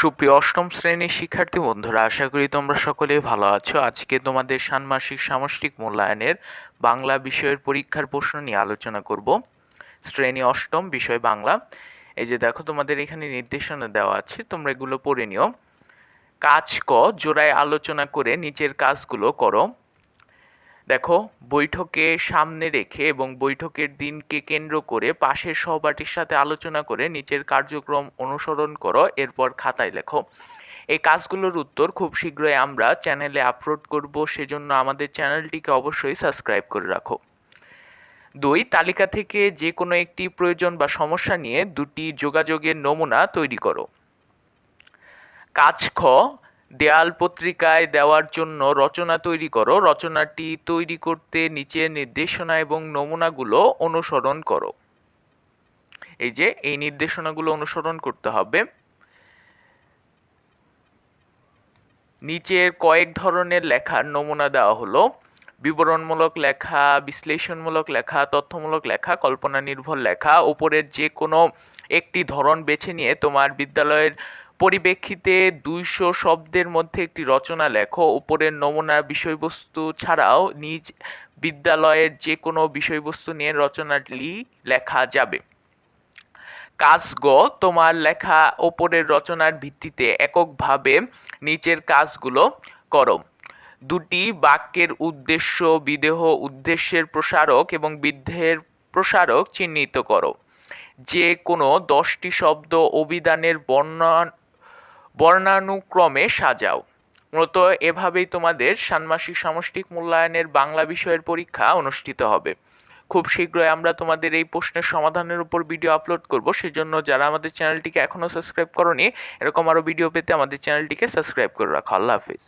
সুপ্রিয় অষ্টম শ্রেণির শিক্ষার্থী বন্ধুরা, আশা করি তোমরা সকলে ভালো আছো। আজকে তোমাদের ষান্মাসিক সামষ্টিক মূল্যায়নের বাংলা বিষয়ের পরীক্ষার প্রশ্ন নিয়ে আলোচনা করব। শ্রেণি অষ্টম, বিষয় বাংলা। এই যে দেখো, তোমাদের এখানে নির্দেশনা দেওয়া আছে, তোমরা এগুলো পড়ে নিও। কাজ ক, জোড়ায় আলোচনা করে নিচের কাজগুলো করো। দেখো, বৈঠকে সামনে রেখে এবং বৈঠকের দিনকে কেন্দ্র করে পাশের সহপাঠীর সাথে আলোচনা করে নিচের কার্যক্রম অনুসরণ করো, এরপর খাতায় লেখো। এই কাজগুলোর উত্তর খুব শীঘ্রই আমরা চ্যানেলে আপলোড করব, সেজন্য আমাদের চ্যানেলটিকে অবশ্যই সাবস্ক্রাইব করে রাখো। দুই, তালিকা থেকে যে কোনো একটি প্রয়োজন বা সমস্যা নিয়ে দুটি যোগাযোগের নমুনা তৈরি করো। কাজ খ দেয়াল পত্রিকায় দেওয়ার জন্য রচনা তৈরি করো। রচনাটি তৈরি করতে নিচের নির্দেশনা এবং নমুনাগুলো অনুসরণ করো। এই যে, এই নির্দেশনাগুলো অনুসরণ করতে হবে। নিচের কয়েক ধরনের লেখার নমুনা দেওয়া হলো। বিবরণমূলক লেখা, বিশ্লেষণমূলক লেখা, তথ্যমূলক লেখা কল্পনা নির্ভর লেখা। উপরের যে কোনো একটি ধরন বেছে নিয়ে তোমার বিদ্যালয়ের পরিপ্রেক্ষিতে দুইশো শব্দের মধ্যে একটি রচনা লেখো। উপরের নমুনা বিষয়বস্তু ছাড়াও নিজ বিদ্যালয়ের যে কোনো বিষয়বস্তু নিয়ে রচনাটি লেখা যাবে। কাজ গ, তোমার লেখা ওপরের রচনার ভিত্তিতে এককভাবে নিচের কাজগুলো করো। দুটি বাক্যের উদ্দেশ্য, বিদেহ উদ্দেশ্যের প্রসারক এবং বিদ্ধের প্রসারক চিহ্নিত করো। যে কোনো দশটি শব্দ অভিধানের বর্ণনা বর্ণানুক্রমে সাজাও। মূলত এভাবেই তোমাদের ষান্মাসিক সামষ্টিক মূল্যায়নের বাংলা বিষয়ের পরীক্ষা অনুষ্ঠিত হবে। খুব শীঘ্রই আমরা তোমাদের এই প্রশ্নের সমাধানের উপর ভিডিও আপলোড করব, সেজন্য যারা আমাদের চ্যানেলটিকে এখনও সাবস্ক্রাইব করনি, এরকম আরও ভিডিও পেতে আমাদের চ্যানেলটিকে সাবস্ক্রাইব করে রাখো। আল্লাহ হাফিজ।